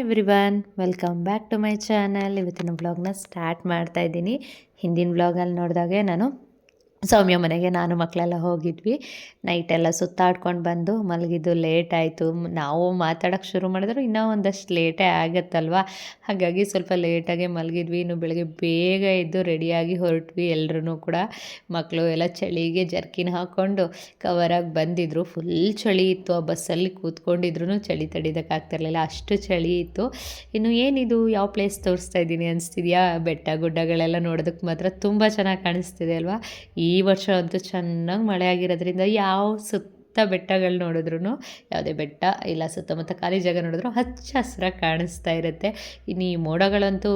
Everyone, welcome back to my channel. ಇವತ್ತಿನ ಬ್ಲಾಗ್ನ start ಮಾಡ್ತಾ ಇದ್ದೀನಿ. ಹಿಂದಿನ ಬ್ಲಾಗಲ್ಲಿ ನೋಡಿದಾಗೆ ನಾನು ಸೌಮ್ಯ ಮನೆಗೆ ನಾನು ಮಕ್ಕಳೆಲ್ಲ ಹೋಗಿದ್ವಿ. ನೈಟೆಲ್ಲ ಸುತ್ತಾಡ್ಕೊಂಡು ಬಂದು ಮಲಗಿದ್ದು ಲೇಟ್ ಆಯಿತು. ನಾವು ಮಾತಾಡೋಕ್ಕೆ ಶುರು ಮಾಡಿದ್ರು ಇನ್ನೂ ಒಂದಷ್ಟು ಲೇಟೇ ಆಗುತ್ತಲ್ವ? ಹಾಗಾಗಿ ಸ್ವಲ್ಪ ಲೇಟಾಗೆ ಮಲಗಿದ್ವಿ. ಇನ್ನು ಬೆಳಗ್ಗೆ ಬೇಗ ಎದ್ದು ರೆಡಿಯಾಗಿ ಹೊರಟ್ವಿ ಎಲ್ಲರೂ ಕೂಡ. ಮಕ್ಕಳು ಎಲ್ಲ ಚಳಿಗೆ ಜರ್ಕಿನ್ ಹಾಕ್ಕೊಂಡು ಕವರಾಗಿ ಬಂದಿದ್ರು. ಫುಲ್ ಚಳಿ ಇತ್ತು. ಆ ಬಸ್ಸಲ್ಲಿ ಕೂತ್ಕೊಂಡಿದ್ರು ಚಳಿ ತಡಿಯೋದಕ್ಕಾಗ್ತಿರ್ಲಿಲ್ಲ ಅಷ್ಟು ಚಳಿ ಇತ್ತು. ಇನ್ನು ಏನಿದು? ಯಾವ ಪ್ಲೇಸ್ ತೋರಿಸ್ತಾ ಇದ್ದೀನಿ ಅನಿಸ್ತಿದೆಯಾ? ಬೆಟ್ಟ ಗುಡ್ಡಗಳೆಲ್ಲ ನೋಡೋದಕ್ಕೆ ಮಾತ್ರ ತುಂಬ ಚೆನ್ನಾಗಿ ಕಾಣಿಸ್ತಿದೆ ಅಲ್ವಾ? ವರ್ಷ ಅಂತೂ ಚೆನ್ನಾಗಿ ಮಳೆ ಆಗಿರೋದ್ರಿಂದ ಯಾವ ಸುತ್ತ ಬೆಟ್ಟಗಳು ನೋಡಿದ್ರು ಯಾವುದೇ ಬೆಟ್ಟ ಇಲ್ಲ ಸುತ್ತಮುತ್ತ ಖಾಲಿ ಜಾಗ ನೋಡಿದ್ರು ಹಚ್ಚ ಹಸಿರಾಗಿ ಕಾಣಿಸ್ತಾ ಇರುತ್ತೆ. ಇನ್ನು ಈ ಮೋಡಗಳಂತೂ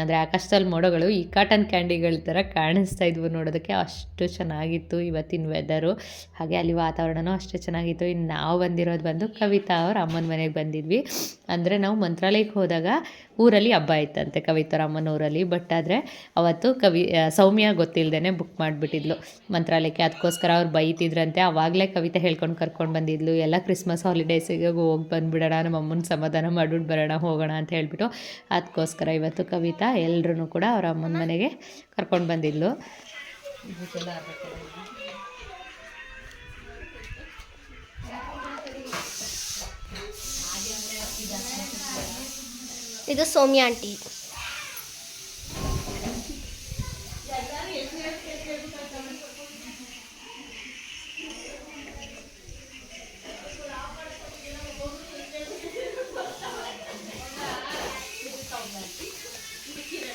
ಅಂದರೆ ಆಕಾಶದಲ್ಲಿ ಮೋಡಗಳು ಈ ಕಾಟನ್ ಕ್ಯಾಂಡಿಗಳ ಥರ ಕಾಣಿಸ್ತಾ ಇದ್ವು ನೋಡೋದಕ್ಕೆ. ಅಷ್ಟು ಚೆನ್ನಾಗಿತ್ತು ಇವತ್ತಿನ ವೆದರು ಹಾಗೆ ಅಲ್ಲಿ ವಾತಾವರಣವೂ ಅಷ್ಟೇ ಚೆನ್ನಾಗಿತ್ತು. ಇನ್ನು ನಾವು ಬಂದಿರೋದು ಬಂದು ಕವಿತಾ ಅವ್ರ ಅಮ್ಮನ ಮನೆಗೆ ಬಂದಿದ್ವಿ. ಅಂದರೆ ನಾವು ಮಂತ್ರಾಲಯಕ್ಕೆ ಹೋದಾಗ ಊರಲ್ಲಿ ಹಬ್ಬ ಇತ್ತಂತೆ ಕವಿತಾರಾಮನ ಊರಲ್ಲಿ ಬಟ್ ಆದರೆ ಅವತ್ತು ಕವಿ ಸೌಮ್ಯ ಗೊತ್ತಿಲ್ಲದೇ ಬುಕ್ ಮಾಡಿಬಿಟ್ಟಿದ್ಲು ಮಂತ್ರಾಲಯಕ್ಕೆ. ಅದಕ್ಕೋಸ್ಕರ ಅವ್ರು ಬೈತಿದ್ರಂತೆ. ಆವಾಗಲೇ ಕವಿತೆ ಹೇಳ್ಕೊಂಡು ಕರ್ಕೊಂಡು ಬಂದಿದ್ಲು. ಎಲ್ಲ ಕ್ರಿಸ್ಮಸ್ ಹಾಲಿಡೇಸಿಗೆ ಹೋಗಿ ಬಂದುಬಿಡೋಣ, ನಮ್ಮ ಅಮ್ಮನ ಸಮಾಧಾನ ಮಾಡಿಬಿಟ್ಟು ಬರೋಣ, ಹೋಗೋಣ ಅಂತ ಹೇಳಿಬಿಟ್ಟು ಅದಕ್ಕೋಸ್ಕರ ಇವತ್ತು ಕವಿತಾ ಎಲ್ಲರೂ ಕೂಡ ಅವ್ರ ಅಮ್ಮನ ಮನೆಗೆ ಕರ್ಕೊಂಡು ಬಂದಿದ್ಲು. ಇದು ಸೌಮ್ಯ ಆಂಟಿ.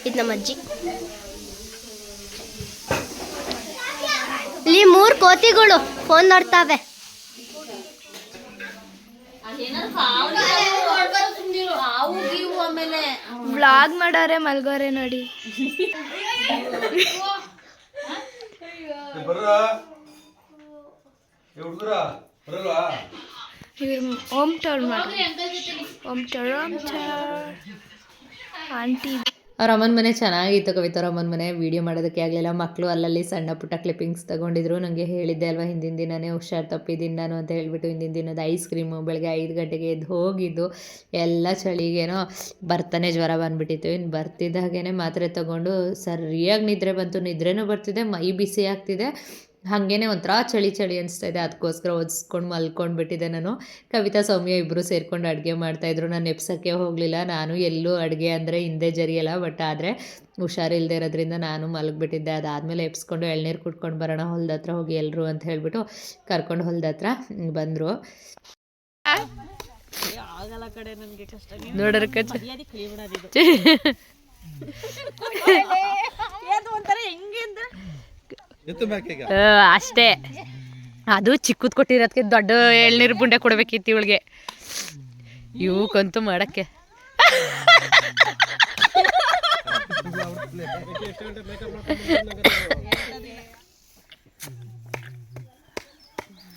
ಇದು ನಮ್ಮ ಅಜ್ಜಿ. ಇಲ್ಲಿ ಮೂರು ಕೋತಿಗಳು ಫೋನ್ ನೋಡ್ತಾವೆ ವ್ಲಾಗ್ ಮಾಡೋರೆ ಮಲ್ಗೋರೆ ನೋಡಿ. Home tour home home aunty. ಅವ್ರ ಅಮ್ಮನ ಮನೆ ಚೆನ್ನಾಗಿತ್ತು ಕವಿತಾ. ಅಮ್ಮನ ಮನೆ ವೀಡಿಯೋ ಮಾಡೋದಕ್ಕೆ ಆಗಲಿಲ್ಲ. ಮಕ್ಕಳು ಅಲ್ಲಲ್ಲಿ ಸಣ್ಣ ಪುಟ್ಟ ಕ್ಲಿಪ್ಪಿಂಗ್ಸ್ ತಗೊಂಡಿದ್ರು. ನನಗೆ ಹೇಳಿದ್ದೆ ಅಲ್ವಾ, ಹಿಂದಿನ ದಿನನೇ ಹುಷಾರು ತಪ್ಪಿದ್ದೀನಿ ನಾನು ಅಂತ ಹೇಳಿಬಿಟ್ಟು ಹಿಂದಿನ ದಿನದ ಐಸ್ ಕ್ರೀಮು ಬೆಳಗ್ಗೆ ಐದು ಗಂಟೆಗೆ ಎದ್ದು ಹೋಗಿದ್ದು. ಎಲ್ಲ ಚಳಿಗೇನೋ ಬರ್ತಾನೆ ಜ್ವರ ಬಂದ್ಬಿಟ್ಟಿತ್ತು. ಇನ್ನು ಬರ್ತಿದ್ದ ಹಾಗೇನೆ ಮಾತ್ರೆ ತಗೊಂಡು ಸರಿಯಾಗಿ ನಿದ್ರೆ ಬಂತು. ನಿದ್ರೆನೂ ಬರ್ತಿದೆ, ಮೈ ಬಿಸಿ ಆಗ್ತಿದೆ. ಹಾಗೇನೆ ಒಂಥರ ಚಳಿ ಚಳಿ ಅನಿಸ್ತಾ ಇದೆ. ಅದಕ್ಕೋಸ್ಕರ ಒದಿಸ್ಕೊಂಡು ಮಲ್ಕೊಂಡ್ಬಿಟ್ಟಿದ್ದೆ ನಾನು. ಕವಿತಾ ಸೌಮ್ಯ ಇಬ್ಬರು ಸೇರಿಕೊಂಡು ಅಡುಗೆ ಮಾಡ್ತಾಯಿದ್ರು ನಾನು ಎಪ್ಸೋಕ್ಕೆ ಹೋಗಲಿಲ್ಲ. ನಾನು ಎಲ್ಲೂ ಅಡುಗೆ ಅಂದರೆ ಹಿಂದೆ ಜರಿಯಲ್ಲ. ಬಟ್ ಆದರೆ ಹುಷಾರಿಲ್ಲದೆ ಇರೋದ್ರಿಂದ ನಾನು ಮಲಗಿಬಿಟ್ಟಿದ್ದೆ. ಅದಾದಮೇಲೆ ಎಪ್ಸ್ಕೊಂಡು ಎಳ್ನೀರು ಕುಟ್ಕೊಂಡು ಬರೋಣ ಹೊಲ್ದ ಹತ್ರ ಹೋಗಿ ಎಲ್ಲರೂ ಅಂತ ಹೇಳಿಬಿಟ್ಟು ಕರ್ಕೊಂಡು ಹೊಲ್ದ ಹತ್ರ ಬಂದರು. ನೋಡೋರ ಅಷ್ಟೇ. ಅದು ಚಿಕ್ಕದ್ ಕೊಟ್ಟಿರೋದಕ್ಕೆ ದೊಡ್ಡ ಎಳ್ನೀರು ಬುಂಡೆ ಕೊಡ್ಬೇಕಿತ್ತು ಇವಳಿಗೆ. ಇವಕ್ಕಂತೂ ಮಾಡಕ್ಕೆ.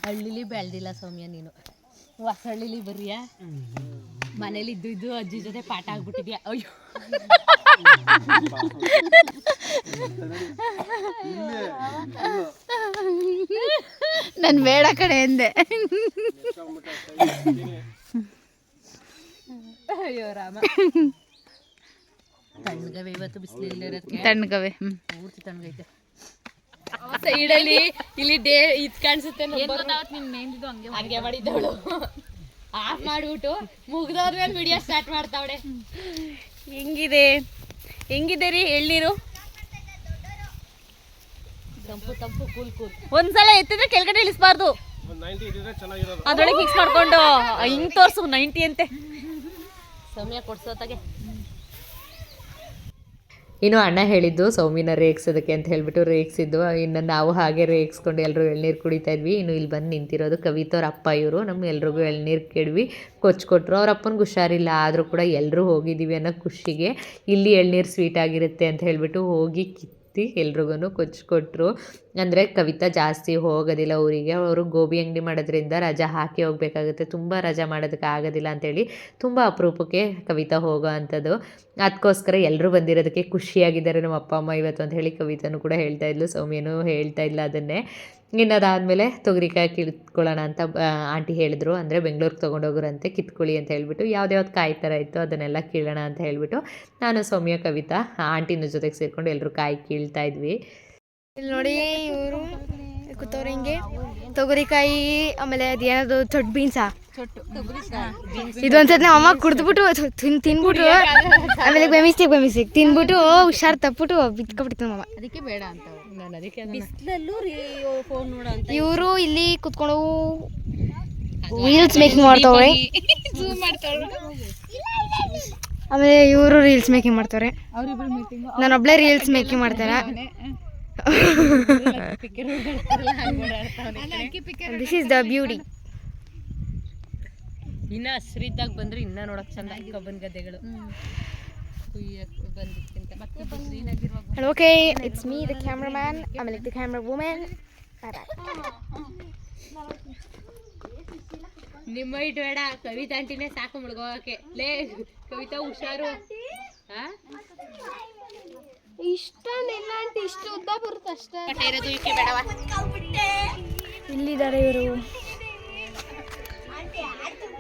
ಹಳ್ಳಿಲಿ ಬೆಳ್ದಿಲ್ಲ ಸೌಮ್ಯ ನೀನು. ಹೊಸ ಹಳ್ಳಿಲಿ ಬರ್ರಿಯಾ ಮನೇಲಿ ಇದ್ದು ಇದ್ದು ಅಜ್ಜಿ ಜೊತೆ ಪಾಠ ಆಗ್ಬಿಟ್ಟಿದ್ಯಾ? ಅಯ್ಯೋ. ನಾನು ಬೇಡ ಕಡೆ ಎಂದೆ. ಅಯ್ಯೋ ರಾಮ. ತಣ್ಣಗವೆ ಇವತ್ತು ಬಿಸಿಲಿಲ್ಲ ಇರೋದಕ್ಕೆ ತಣ್ಣಗವೆ ಪೂರ್ತಿ ತಣ್ಣಗೈತೆ. ಸೈಡಲ್ಲಿ ಇಲ್ಲಿ ಡೇ ಇದ್ ಕಾಣಿಸುತ್ತೆ ಹಂಗೆ ಮಾಡಿದ್ದವಳು. ಆಫ್ ಮಾಡ್ಬಿಟ್ಟು ಮೇಲೆ ವಿಡಿಯೋ ಸ್ಟಾರ್ಟ್ ಮಾಡ್ತಾವಳೆ ಹೆಂಗಿದೆ? ಹೆಂಗಿದೆ ರೀ ಎಳ್ನೀರು? ತಂಪು ತಂಪು ಕೂಲ್ ಕೂಲ್ ಒಂದ್ಸಲ ಎತ್ತಿದ್ರೆ ಕೆಳಗಡೆ ಇಳಿಸ್ಬಾರ್ದು. ಅದ್ರೊಳಗೆ ಫಿಕ್ಸ್ ಮಾಡ್ಕೊಂಡು ಹಿಂಗ್ ತೋರ್ಸು ನೈಂಟಿ ಅಂತೆ. ಸಮಯ ಕೊಡ್ಸೋತಾಗೆ ಇನ್ನು ಅಣ್ಣ ಹೇಳಿದ್ದು ಸೌಮಿನ ರೇಗ್ಸೋದಕ್ಕೆ ಅಂತ ಹೇಳಿಬಿಟ್ಟು ರೇಗ್ಸಿದ್ದು. ಇನ್ನು ನಾವು ಹಾಗೆ ರೇಗ್ಸ್ಕೊಂಡು ಎಲ್ಲರೂ ಎಳ್ನೀರು ಕುಡಿತಾ ಇದ್ವಿ. ಇನ್ನು ಇಲ್ಲಿ ಬಂದು ನಿಂತಿರೋದು ಕವಿತವ್ರ ಅಪ್ಪ ಇವರು. ನಮ್ಮ ಎಲ್ರಿಗೂ ಎಳ್ನೀರು ಕೆಡ್ವಿ ಕೊಚ್ಕೊಟ್ರು ಅವ್ರ ಅಪ್ಪನಿಗೆ ಹುಷಾರಿಲ್ಲ. ಆದರೂ ಕೂಡ ಎಲ್ಲರೂ ಹೋಗಿದ್ದೀವಿ ಅನ್ನೋ ಖುಷಿಗೆ ಇಲ್ಲಿ ಎಳ್ನೀರು ಸ್ವೀಟ್ ಆಗಿರುತ್ತೆ ಅಂತ ಹೇಳಿಬಿಟ್ಟು ಹೋಗಿ ಕಿತ್ತಿ ಎಲ್ರಿಗೂ ಕೊಚ್ಕೊಟ್ರು ಅಂದರೆ ಕವಿತಾ ಜಾಸ್ತಿ ಹೋಗೋದಿಲ್ಲ ಊರಿಗೆ. ಅವರು ಗೋಬಿ ಅಂಗಡಿ ಮಾಡೋದ್ರಿಂದ ರಜಾ ಹಾಕಿ ಹೋಗಬೇಕಾಗುತ್ತೆ. ತುಂಬ ರಜಾ ಮಾಡೋದಕ್ಕೆ ಆಗೋದಿಲ್ಲ ಅಂತೇಳಿ ತುಂಬ ಅಪರೂಪಕ್ಕೆ ಕವಿತಾ ಹೋಗೋ ಅಂಥದ್ದು. ಅದಕ್ಕೋಸ್ಕರ ಎಲ್ಲರೂ ಬಂದಿರೋದಕ್ಕೆ ಖುಷಿಯಾಗಿದ್ದಾರೆ ನಮ್ಮ ಅಪ್ಪ ಅಮ್ಮ ಇವತ್ತು ಅಂತ ಹೇಳಿ ಕವಿತಾನು ಕೂಡ ಹೇಳ್ತಾ ಇದ್ಲು. ಸೌಮ್ಯನೂ ಹೇಳ್ತಾ ಇಲ್ಲ ಅದನ್ನೇ. ಇನ್ನು ಅದಾದಮೇಲೆ ತೊಗರಿಕಾಯಿ ಕಿತ್ಕೊಳ್ಳೋಣ ಅಂತ ಆಂಟಿ ಹೇಳಿದ್ರು. ಅಂದರೆ ಬೆಂಗಳೂರಿಗೆ ತೊಗೊಂಡೋಗ್ರಂತೆ ಕಿತ್ಕೊಳ್ಳಿ ಅಂತ ಹೇಳ್ಬಿಟ್ಟು ಯಾವ್ದ್ಯಾವ್ದು ಕಾಯಿ ಥರ ಇತ್ತು ಅದನ್ನೆಲ್ಲ ಕೀಳೋಣ ಅಂತ ಹೇಳಿಬಿಟ್ಟು ನಾನು ಸೌಮ್ಯ ಕವಿತಾ ಆಂಟಿನ ಜೊತೆಗೆ ಸೇರಿಕೊಂಡು ಎಲ್ಲರೂ ಕಾಯಿ ಕೀಳ್ತಾ ಇದ್ವಿ. ಇಲ್ಲಿ ನೋಡಿ ಇವರು ಕೂತವ್ರೆ ಹಿಂಗೆ. ತೊಗರಿಕಾಯಿ ಆಮೇಲೆ ಅದೇನದು ಚೊಟ್ ಬೀನ್ಸಾ? ಇದು ಒಂದ್ಸತಿ ನಮ್ಮ ಅಮ್ಮ ಕುಡ್ದ್ಬಿಟ್ಟು ತಿನ್ ತಿನ್ಬಿಟ್ಟು ಆಮೇಲೆ ಬೆಮಿಸ್ತಿಗೆ ಬೆಮಿಸ್ತಿಗೆ ತಿನ್ಬಿಟ್ಟು ಹುಷಾರ್ ತಪ್ಪಿಟ್ಟು ಬಿತ್ಕೊಬಿಟ್ಟಿತ್ತು ನಮ್ಮ ಅಮ್ಮ ಅದಕ್ಕೆ ಬೇಡ ಅಂತ. ನಾನು ಅದಕ್ಕೆ ಬಿಸಿಲಲ್ಲೂ ಫೋನ್ ನೋಡ ಅಂತ ಇವರು ಇಲ್ಲಿ ಕುತ್ಕೊಂಡು ರೀಲ್ಸ್ ಮೇಕಿಂಗ್ ಮಾಡ್ತಾವ್ರೆ. ಆಮೇಲೆ ಇವರು ರೀಲ್ಸ್ ಮೇಕಿಂಗ್ ಮಾಡ್ತಾರೆ ಒಬ್ಳೆ ರೀಲ್ಸ್ ಮೇಕಿಂಗ್ ಮಾಡ್ತಾರೆ? ದಿಸ್ ಇಸ್ ದ ಬ್ಯೂಟಿ ಇನ್ನ ಹಸ್ರಿದ್ದಾಗ ಬಂದ್ರೆ ಇನ್ನ ನೋಡಕ್ ಚಂದ ಕಬ್ಬನ್ ಗದ್ದೆಗಳು. ಕುಯ್ಯಕ್ okay, it's me, okay it's me the the ಆಮೇಲೆ woman. Bye bye. ನಿಮ್ಮ ಇಟ್ ಬೇಡ ಕವಿತಾ ಆಂಟಿನೇ ಸಾಕು ಮುಳ್ಗೋಕೆ. ಲೇ ಕವಿತಾ ಹುಷಾರು. ಹಾ? ಇಷ್ಟ ಅಂತ ಇಷ್ಟು ಉದ್ದ ಬರುತ್ತೆ ಅಷ್ಟೇ. ಇರೋದು ಈಕೆ ಬೇಡವ? ಇಲ್ಲಿದ್ದಾರೆ ಇವರು.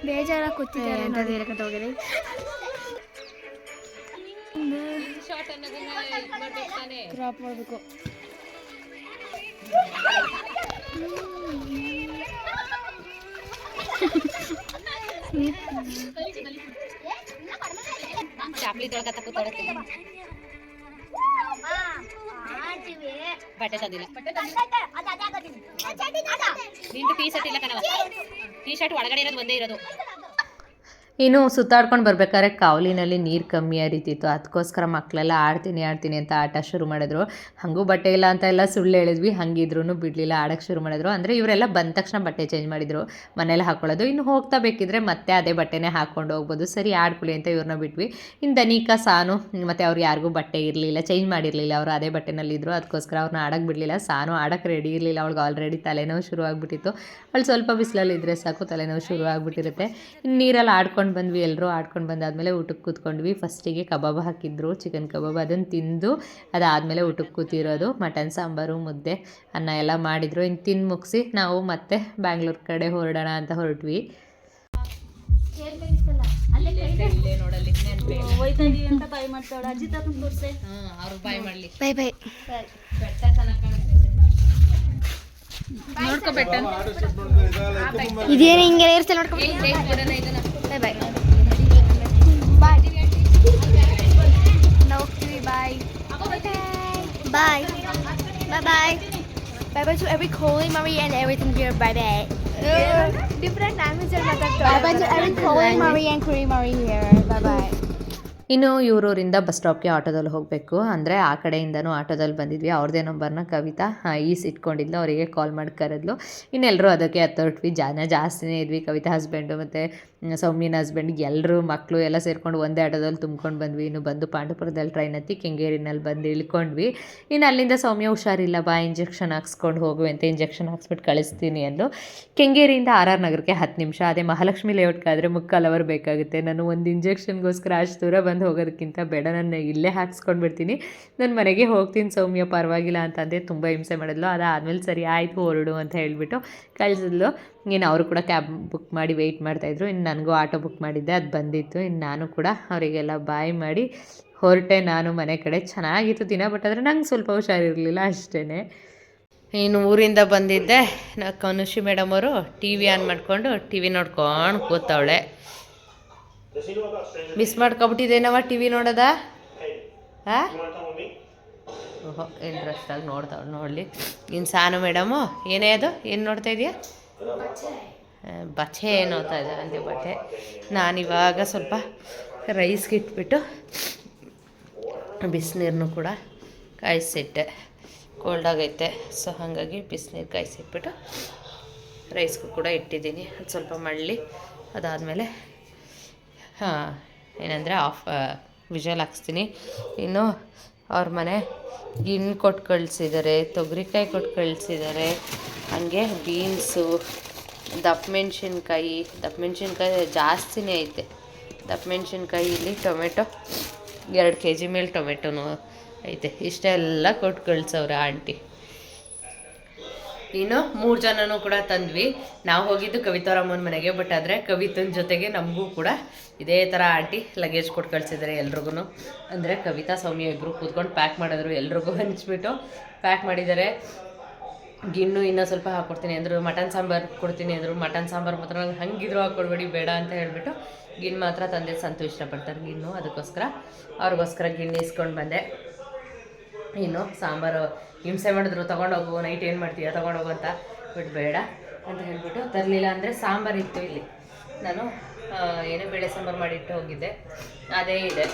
ಬೇಜಾರಾಗಿ ಕೂತಿದ್ದಾರೆ ಅಂತ ಹೇಳಕಂತ ಶಾರ್ಟ್ ಅನ್ನೋದನ್ನ ಇದ್ ಮಾಡ್ಬೇಕು ತಾನೇ ಕ್ರಾಪ್ ಮಾಡಬೇಕು ಚಾಪ್ಲಿ ತೊಳಕ ಕೂತಾಡತ್ತೆ ಬಟ್ಟೆ ತಂದಿಲ್ಲ ನಿಂದು ಟೀ ಶರ್ಟ್ ಇಲ್ಲ ಕಣವ ಟೀ ಶರ್ಟ್ ಒಳಗಡೆ ಇರೋದು ಒಂದೇ ಇರೋದು ಇನ್ನು ಸುತ್ತಾಡ್ಕೊಂಡು ಬರ್ಬೇಕಾದ್ರೆ ಕಾವಲಿನಲ್ಲಿ ನೀರು ಕಮ್ಮಿ ಹರಿತಿತ್ತು. ಅದಕ್ಕೋಸ್ಕರ ಮಕ್ಕಳೆಲ್ಲ ಆಡ್ತೀನಿ ಆಡ್ತೀನಿ ಅಂತ ಆಟ ಶುರು ಮಾಡಿದ್ರು. ಹಾಗೂ ಬಟ್ಟೆ ಇಲ್ಲ ಅಂತ ಎಲ್ಲ ಸುಳ್ಳು ಹೇಳಿದ್ವಿ. ಹಂಗಿದ್ರೂ ಬಿಡಲಿಲ್ಲ ಆಡೋಕ್ಕೆ ಶುರು ಮಾಡಿದ್ರು. ಅಂದರೆ ಇವರೆಲ್ಲ ಬಂದ ತಕ್ಷಣ ಬಟ್ಟೆ ಚೇಂಜ್ ಮಾಡಿದರು. ಮನೇಲಿ ಹಾಕೊಳ್ಳೋದು. ಇನ್ನು ಹೋಗ್ತಾ ಬೇಕಿದ್ರೆ ಮತ್ತೆ ಅದೇ ಬಟ್ಟೆನೇ ಹಾಕ್ಕೊಂಡು ಹೋಗ್ಬೋದು. ಸರಿ, ಆಡ್ಕೊಳ್ಳಿ ಅಂತ ಇವ್ರನ್ನ ಬಿಟ್ವಿ. ಇನ್ನು ದನಿಕಾ, ಸಾನು ಮತ್ತು ಅವ್ರು ಯಾರಿಗೂ ಬಟ್ಟೆ ಇರಲಿಲ್ಲ ಚೇಂಜ್ ಮಾಡಿರಲಿಲ್ಲ. ಅವರು ಅದೇ ಬಟ್ಟೆನಲ್ಲಿದ್ದರು ಅದಕ್ಕೋಸ್ಕರ ಅವ್ರನ್ನ ಆಡಕ್ಕೆ ಬಿಡಲಿಲ್ಲ. ಸಾನು ಆಡಕ್ಕೆ ರೆಡಿ ಇರಲಿಲ್ಲ. ಅವ್ಳಿಗೆ ಆಲ್ರೆಡಿ ತಲೆನೋವು ಶುರು ಆಗಿಬಿಟ್ಟಿತ್ತು ಅವಳು ಸ್ವಲ್ಪ ಬಿಸಿಲಲ್ಲಿ ಇದ್ದರೆ ಸಾಕು, ತಲೆನೋವು ಶುರು ಆಗಿಬಿಟ್ಟಿರುತ್ತೆ ಇನ್ನು ನೀರಲ್ಲಿ ಆಡ್ಕೊಂಡು ಬಂದ್ವಿ ಎಲ್ಲರೂ ಆಡ್ಕೊಂಡು ಬಂದಾದಮೇಲೆ ಊಟಕ್ಕೆ ಕೂತ್ಕೊಂಡ್ವಿ. ಫಸ್ಟಿಗೆ ಕಬಾಬ್ ಹಾಕಿದ್ರು ಚಿಕನ್ ಕಬಾಬ್ ಅದನ್ನು ತಿಂದು ಅದಾದಮೇಲೆ ಊಟಕ್ಕೆ ಕೂತಿರೋದು. ಮಟನ್ ಸಾಂಬಾರು ಮುದ್ದೆ ಅನ್ನ ಎಲ್ಲ ಮಾಡಿದರು. ಇನ್ನು ತಿಂದು ಮುಗಿಸಿ ನಾವು ಮತ್ತೆ ಬ್ಯಾಂಗ್ಳೂರ್ ಕಡೆ ಹೊರಡೋಣ ಅಂತ ಹೊರಟ್ವಿ. ಅವ್ರು ಬಾಯ್ ಮಾಡ್ಲಿ ಬೈ ಬೈ ನೋಡ್ಕೊ. ಬೆಟ್ಟ ಇದೇನು ಹಿಂಗೆ ಇರ್ಸಲ್ಲ ನೋಡ್ಕೊ ಬೈ ಬೈ. ಬಾಯ್ ನಾವು ಹೋಗ್ತೀವಿ ಬಾಯ್. ಬಾಯ್. ಬಾಯ್ ಬಾಯ್. ಬಾಯ್ ಬಾಯ್ ಟು ಎವ್ರಿ ಕೋಲಿ ಮರಿ and everything here bye bye different language ಮಾತಾಡ್ತಾರೆ ಬಾಯ್ ಬಾಯ್ ಟು ಎವ್ರಿ ಕೋಲಿ ಮರಿ ಆ್ಯಂಡ್ ಕುರಿ ಮರಿ ಹಿಯರ್ ಬಾಯ್ ಬಾಯ್ ಇನ್ನು ಇವರೂರಿಂದ ಬಸ್ ಸ್ಟಾಪ್ಗೆ ಆಟೋದಲ್ಲಿ ಹೋಗಬೇಕು. ಅಂದರೆ ಆ ಕಡೆಯಿಂದನೂ ಆಟೋದಲ್ಲಿ ಬಂದಿದ್ವಿ. ಅವ್ರದೇ ನಂಬರ್ನ ಕವಿತಾ ಈಸ್ ಇಟ್ಕೊಂಡಿದ್ಲು ಅವರಿಗೆ ಕಾಲ್ ಮಾಡಿ ಕರೆದ್ಲು. ಇನ್ನೆಲ್ಲರೂ ಅದಕ್ಕೆ ಹತ್ತೊಟ್ವಿ ಜನ ಜಾಸ್ತಿನೇ ಇದ್ವಿ. ಕವಿತಾ ಹಸ್ಬೆಂಡು ಮತ್ತು ಸೌಮ್ಯನ ಹಸ್ಬೆಂಡ್ ಎಲ್ಲರೂ ಮಕ್ಕಳು ಎಲ್ಲ ಸೇರ್ಕೊಂಡು ಒಂದೇ ಆಟೋದಲ್ಲಿ ತುಂಬ್ಕೊಂಡು ಬಂದ್ವಿ. ಇನ್ನು ಬಂದು ಪಾಂಡುಪುರದಲ್ಲಿ ಟ್ರೈನ್ ಹತ್ತಿ ಕೆಂಗೇರಿನಲ್ಲಿ ಬಂದು ಇಳ್ಕೊಂಡ್ವಿ. ಇನ್ನು ಅಲ್ಲಿಂದ ಸೌಮ್ಯ ಹುಷಾರಿಲ್ಲ, ಬಾ ಇಂಜೆಕ್ಷನ್ ಹಾಕ್ಸ್ಕೊಂಡು ಹೋಗು ಅಂತ ಇಂಜೆಕ್ಷನ್ ಹಾಕ್ಸ್ಬಿಟ್ಟು ಕಳಿಸ್ತೀನಿ ಅಂದು ಕೆಂಗೇರಿಯಿಂದ ಆರ್ ಆರ್ ನಗರಕ್ಕೆ ಹತ್ತು ನಿಮಿಷ. ಅದೇ ಮಹಾಲಕ್ಷ್ಮಿ ಲೇಔಟ್ಗಾದರೆ ಮುಕ್ಕಾಲು ಅವರ್ ಬೇಕಾಗುತ್ತೆ. ನಾನು ಒಂದು ಇಂಜೆಕ್ಷನ್ಗೋಸ್ಕರ ಅಷ್ಟು ದೂರ ಬಂದು ಹೋಗೋದಕ್ಕಿಂತ ಬೇಡ. ನಾನು ಇಲ್ಲೇ ಹಾಕ್ಸ್ಕೊಂಡು ಬಿಡ್ತೀನಿ. ನಾನು ಮನೆಗೆ ಹೋಗ್ತೀನಿ ಸೌಮ್ಯ, ಪರವಾಗಿಲ್ಲ ಅಂತಂದೆ ತುಂಬ ಹಿಂಸೆ ಮಾಡಿದ್ಲು. ಅದಾದಮೇಲೆ ಸರಿ, ಆಯಿತು ಹೊರಡು ಅಂತ ಹೇಳಿಬಿಟ್ಟು ಕಳಿಸಿದ್ಲು. ಇನ್ನು ಅವರು ಕೂಡ ಕ್ಯಾಬ್ ಬುಕ್ ಮಾಡಿ ವೆಯ್ಟ್ ಮಾಡ್ತಾಯಿದ್ರು ಇನ್ನು ನನಗೂ ಆಟೋ ಬುಕ್ ಮಾಡಿದ್ದೆ, ಅದು ಬಂದಿತ್ತು. ಇನ್ನು ನಾನು ಕೂಡ ಅವರಿಗೆಲ್ಲ ಬಾಯ್ ಮಾಡಿ ಹೊರಟೆ ನಾನು ಮನೆ ಕಡೆ. ಚೆನ್ನಾಗಿತ್ತು ದಿನ, ಬಟ್ ಆದರೆ ನಂಗೆ ಸ್ವಲ್ಪ ಹುಷಾರಿರಲಿಲ್ಲ ಅಷ್ಟೇ ಇನ್ನು ಊರಿಂದ ಬಂದಿದ್ದೆ. ನಾ ಕನುಷಿ ಮೇಡಮ್ ಅವರು ಟಿ ವಿ ಆನ್ ಮಾಡಿಕೊಂಡು ಟಿ ವಿ ನೋಡ್ಕೊಂಡು ಕೂತವಳೆ. ಮಿಸ್ ಮಾಡ್ಕೊಬಿಟ್ಟಿದ್ದೇನವ ಟಿ ವಿ ನೋಡೋದ? ಹಾಂ ಓಹೋ ಇಂಟ್ರೆಸ್ಟಾಗಿ ನೋಡ್ತಾವಳು ನೋಡಲಿ. ಇನ್ನು ಸಾನು ಮೇಡಮು, ಏನೇ ಅದು? ಏನು ನೋಡ್ತಾ ಇದೆಯಾ? ಬಚೆ ಏನು ಓದ್ತಾ ಇದ್ದಾರಂತೆ ಬಟ್ಟೆ. ನಾನಿವಾಗ ಸ್ವಲ್ಪ ರೈಸ್ಗೆ ಇಟ್ಬಿಟ್ಟು ಬಿಸಿನೀರನ್ನು ಕೂಡ ಕಾಯಿಸಿಟ್ಟೆ. ಕೋಲ್ಡ್ ಆಗೈತೆ ಸೊ ಹಾಗಾಗಿ ಬಿಸಿನೀರು ಕಾಯಿಸಿಟ್ಬಿಟ್ಟು ರೈಸ್ಗೂ ಕೂಡ ಇಟ್ಟಿದ್ದೀನಿ. ಅದು ಸ್ವಲ್ಪ ಮಳ್ಳಿ, ಅದಾದಮೇಲೆ, ಹಾಂ, ಏನಂದರೆ ಆಫ್ ವಿಜಲ್ ಹಾಕ್ಸ್ತೀನಿ. ಇನ್ನು ಅವ್ರ ಮನೆ ಗಿಣ್ಣು ಕೊಟ್ಟು ಕಳಿಸಿದ್ದಾರೆ ತೊಗರಿಕಾಯಿ ಕೊಟ್ಟು ಕಳಿಸಿದ್ದಾರೆ ಹಂಗೆ ಬೀನ್ಸು, ದಪ್ಪ ಮೆಣಸಿನ್ಕಾಯಿ ದಪ್ಪ ಮೆಣಸಿನ್ಕಾಯಿ ಜಾಸ್ತಿನೇ ಐತೆ. ದಪ್ಪ ಮೆಣಸಿನ್ಕಾಯಿ ಇಲ್ಲಿ ಟೊಮೆಟೊ, ಎರಡು ಕೆ ಜಿ ಮೇಲೆ ಟೊಮೆಟೊನೂ ಐತೆ. ಇಷ್ಟೆಲ್ಲ ಕೊಟ್ಟು ಕಳ್ಸವ್ರೆ ಆಂಟಿ. ಇನ್ನು ಮೂರು ಜನನೂ ಕೂಡ ತಂದ್ವಿ. ನಾವು ಹೋಗಿದ್ದು ಕವಿತಾ ರಾಮನ್ ಮನೆಗೆ ಬಟ್ ಆದರೆ ಕವಿತನ ಜೊತೆಗೆ ನಮಗೂ ಕೂಡ ಇದೇ ಥರ ಆಂಟಿ ಲಗೇಜ್ ಕೊಟ್ಟು ಕಳಿಸಿದ್ದಾರೆ ಎಲ್ರಿಗೂ ಅಂದರೆ ಕವಿತಾ, ಸೌಮ್ಯ ಇಬ್ಬರು ಕೂತ್ಕೊಂಡು ಪ್ಯಾಕ್ ಮಾಡಿದ್ರು ಎಲ್ರಿಗೂ ಹಂಚ್ಬಿಟ್ಟು ಪ್ಯಾಕ್ ಮಾಡಿದ್ದಾರೆ ಗಿಣ್ಣು ಇನ್ನೂ ಸ್ವಲ್ಪ ಹಾಕ್ಕೊಡ್ತೀನಿ ಅಂದರು ಮಟನ್ ಸಾಂಬಾರು ಕೊಡ್ತೀನಿ ಅಂದರು ಮಟನ್ ಸಾಂಬಾರು ಮಾತ್ರ ನಂಗೆ ಹಂಗಿದ್ರು ಹಾಕ್ಕೊಡ್ಬೇಡಿ ಬೇಡ ಅಂತ ಹೇಳ್ಬಿಟ್ಟು ಗಿಣ್ಣು ಮಾತ್ರ ತಂದೆ ಸಂತೋಷ ಇಷ್ಟಪಡ್ತಾರೆ ಗಿಣ್ಣು. ಅದಕ್ಕೋಸ್ಕರ ಅವ್ರಿಗೋಸ್ಕರ ಗಿಣ್ಣು ಇಸ್ಕೊಂಡು ಬಂದೆ. ಇನ್ನು ಸಾಂಬಾರು ಹಿಂಸೆ ಮಾಡಿದ್ರು, ತೊಗೊಂಡೋಗು ನೈಟ್ ಏನು ಮಾಡ್ತೀಯ, ತೊಗೊಂಡೋಗು ಅಂತ ಬಟ್ ಬೇಡ ಅಂತ ಹೇಳ್ಬಿಟ್ಟು ತರಲಿಲ್ಲ ಅಂದರೆ ಸಾಂಬಾರು ಇತ್ತು ಇಲ್ಲಿ. ನಾನು ಏನೋ ಏನೇ ಬೇಳೆ ಸಾಂಬಾರು ಮಾಡಿಟ್ಟು ಹೋಗಿದ್ದೆ. ಅದೇ ಇದೆ.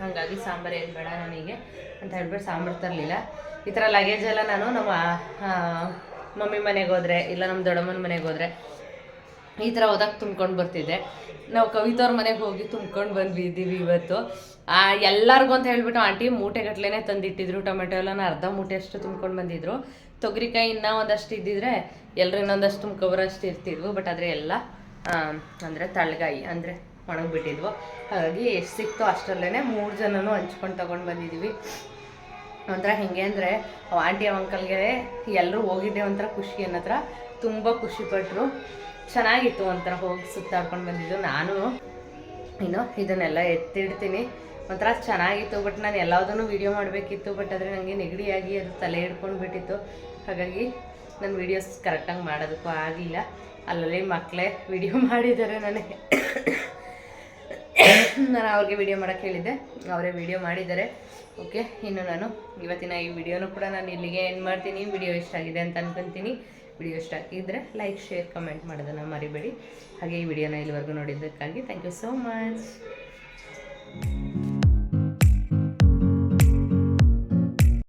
ಹಾಗಾಗಿ ಸಾಂಬಾರು ಏನು ಬೇಡ ನನಗೆ ಅಂತ ಹೇಳ್ಬಿಟ್ಟು ಸಾಂಬಾರು ತರಲಿಲ್ಲ. ಈ ಥರ ಲಗೇಜ್ ಎಲ್ಲ ನಾನು ನಮ್ಮ ಮಮ್ಮಿ ಮನೆಗೆ ಹೋದರೆ, ಇಲ್ಲ ನಮ್ಮ ದೊಡ್ಡಮ್ಮನ ಮನೆಗೆ ಹೋದರೆ ಈ ಥರ ಓದಕ್ಕೆ ತುಂಬ್ಕೊಂಡು ಬರ್ತಿದ್ದೆ. ನಾವು ಕವಿತವ್ರ ಮನೆಗೆ ಹೋಗಿ ತುಂಬ್ಕೊಂಡು ಬಂದ್ವಿ ಇದ್ದೀವಿ ಇವತ್ತು. ಎಲ್ಲರಿಗೂ ಅಂತ ಹೇಳಿಬಿಟ್ಟು ಆಂಟಿ ಮೂಟೆಗಟ್ಲೆನೇ ತಂದಿಟ್ಟಿದ್ರು, ಟೊಮೆಟೊ ಎಲ್ಲನ ಅರ್ಧ ಮೂಟೆ ಅಷ್ಟು ತುಂಬ್ಕೊಂಡು ಬಂದಿದ್ರು. ತೊಗರಿಕಾಯಿ ಇನ್ನೂ ಒಂದಷ್ಟು ಇದ್ದಿದ್ರೆ ಎಲ್ಲರೂ ಇನ್ನೊಂದಷ್ಟು ತುಂಬ್ಕೊಬರೋಷ್ಟು ಇರ್ತಿದ್ವು ಬಟ್ ಆದರೆ ಎಲ್ಲ ಅಂದರೆ ತಳ್ಗಾಯಿ, ಅಂದರೆ ಒಣಗಿಬಿಟ್ಟಿದ್ವು. ಹಾಗಾಗಿ ಎಷ್ಟು ಸಿಕ್ತೋ ಅಷ್ಟರಲ್ಲೇ ಮೂರು ಜನನೂ ಹಂಚ್ಕೊಂಡು ತೊಗೊಂಡು ಬಂದಿದ್ದೀವಿ ಒಂಥರ ಹೆಂಗೆ ಅಂದರೆ, ಆಂಟಿ ಅವಂಕಲ್ಗೆ ಎಲ್ಲರೂ ಹೋಗಿದ್ದೆ ಒಂಥರ ಖುಷಿ ಅನ್ನೋ ಹತ್ರ ತುಂಬ ಖುಷಿಪಟ್ಟರು ಚೆನ್ನಾಗಿತ್ತು ಒಂಥರ ಹೋಗಿ ಸುತ್ತಾಡ್ಕೊಂಡು ಬಂದಿದ್ದು ನಾನು. ಇನ್ನು ಇದನ್ನೆಲ್ಲ ಎತ್ತಿಡ್ತೀನಿ. ಒಂಥರ ಚೆನ್ನಾಗಿತ್ತು ಬಟ್ ನಾನು ಎಲ್ಲದನ್ನು ವೀಡಿಯೋ ಮಾಡಬೇಕಿತ್ತು ಬಟ್ ಆದರೆ ನನಗೆ ನೆಗಡಿಯಾಗಿ ಅದು ತಲೆ ಹಿಡ್ಕೊಂಡು ಬಿಟ್ಟಿತ್ತು ಹಾಗಾಗಿ ನನ್ನ ವೀಡಿಯೋಸ್ ಕರೆಕ್ಟಾಗಿ ಮಾಡೋದಕ್ಕೂ ಆಗಲಿಲ್ಲ. ಅಲ್ಲಲ್ಲಿ ಮಕ್ಕಳೇ ವಿಡಿಯೋ ಮಾಡಿದ್ದಾರೆ ನನಗೆ ನಾನು ಅವ್ರಿಗೆ ವಿಡಿಯೋ ಮಾಡೋಕ್ಕೆ ಹೇಳಿದ್ದೆ. ಅವರೇ ವಿಡಿಯೋ ಮಾಡಿದ್ದಾರೆ. ಓಕೆ ಇನ್ನು ನಾನು ಇವತ್ತಿನ ಈ ವಿಡಿಯೋನು ಕೂಡ ನಾನು ಇಲ್ಲಿಗೆ ಏನು ಮಾಡ್ತೀನಿ. ವಿಡಿಯೋ ಇಷ್ಟ ಆಗಿದೆ ಅಂತ ಅನ್ಕೊಂತೀನಿ. ವಿಡಿಯೋ ಇಷ್ಟ ಆಗಿದ್ದರೆ ಲೈಕ್ ಶೇರ್ ಕಮೆಂಟ್ ಮಾಡೋದನ್ನು ಮರಿಬೇಡಿ. ಹಾಗೆ ಈ ವಿಡಿಯೋನ ಇಲ್ಲಿವರೆಗೂ ನೋಡಿದ್ದಕ್ಕಾಗಿ ಥ್ಯಾಂಕ್ ಯು ಸೋ ಮಚ್